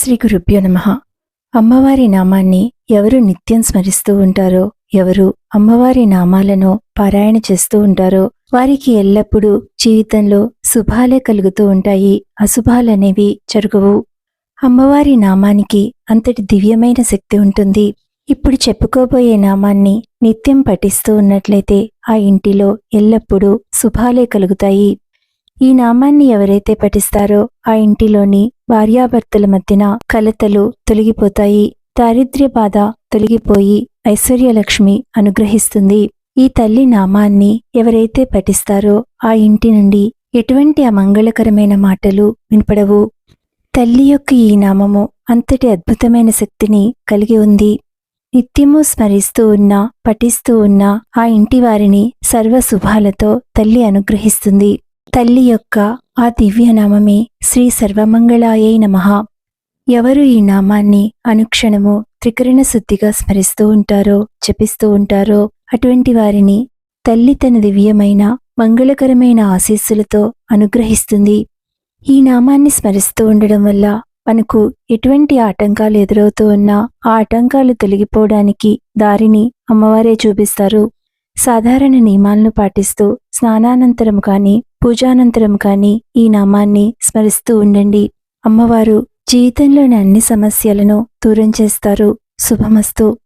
శ్రీ గురుభ్యో నమ. అమ్మవారి నామాన్ని ఎవరు నిత్యం స్మరిస్తూ ఉంటారో ఎవరు అమ్మవారి నామాలను పారాయణ చేస్తూ ఉంటారో వారికి ఎల్లప్పుడూ జీవితంలో శుభాలే కలుగుతూ ఉంటాయి అశుభాలనేవి జరగవు. అమ్మవారి నామానికి అంతటి దివ్యమైన శక్తి ఉంటుంది. ఇప్పుడు చెప్పుకోబోయే నామాన్ని నిత్యం పఠిస్తూ ఉన్నట్లయితే ఆ ఇంటిలో ఎల్లప్పుడూ శుభాలే కలుగుతాయి. ఈ నామాన్ని ఎవరైతే పఠిస్తారో ఆ ఇంటిలోని భార్యాభర్తల మధ్యన కలతలు తొలగిపోతాయి దారిద్ర్య బాధ తొలగిపోయి ఐశ్వర్యలక్ష్మి అనుగ్రహిస్తుంది. ఈ తల్లి నామాన్ని ఎవరైతే పఠిస్తారో ఆ ఇంటి నుండి ఎటువంటి అమంగళకరమైన మాటలు వినపడవు. తల్లి యొక్క ఈ నామము అంతటి అద్భుతమైన శక్తిని కలిగి ఉంది. నిత్యము స్మరిస్తూ ఉన్న పఠిస్తూ ఉన్న ఆ ఇంటి వారిని సర్వ శుభాలతో తల్లి అనుగ్రహిస్తుంది. తల్లి యొక్క ఆ దివ్య నామమే శ్రీ సర్వమంగళాయై నమః. ఎవరు ఈ నామాన్ని అనుక్షణము త్రికరణ శుద్ధిగా స్మరిస్తూ ఉంటారో జపిస్తూ ఉంటారో అటువంటి వారిని తల్లి తన దివ్యమైన మంగళకరమైన ఆశీస్సులతో అనుగ్రహిస్తుంది. ఈ నామాన్ని స్మరిస్తూ ఉండడం వల్ల మనకు ఎటువంటి ఆటంకాలు ఎదురవుతూ ఉన్నా ఆ ఆటంకాలు తొలగిపోవడానికి దారిని అమ్మవారే చూపిస్తారు. సాధారణ నియమాలను పాటిస్తూ స్నానానంతరం కానీ పూజానంతరం కానీ ఈ నామాన్ని స్మరిస్తూ ఉండండి. అమ్మవారు జీవితంలోని అన్ని సమస్యలను దూరం చేస్తారు. శుభమస్తు.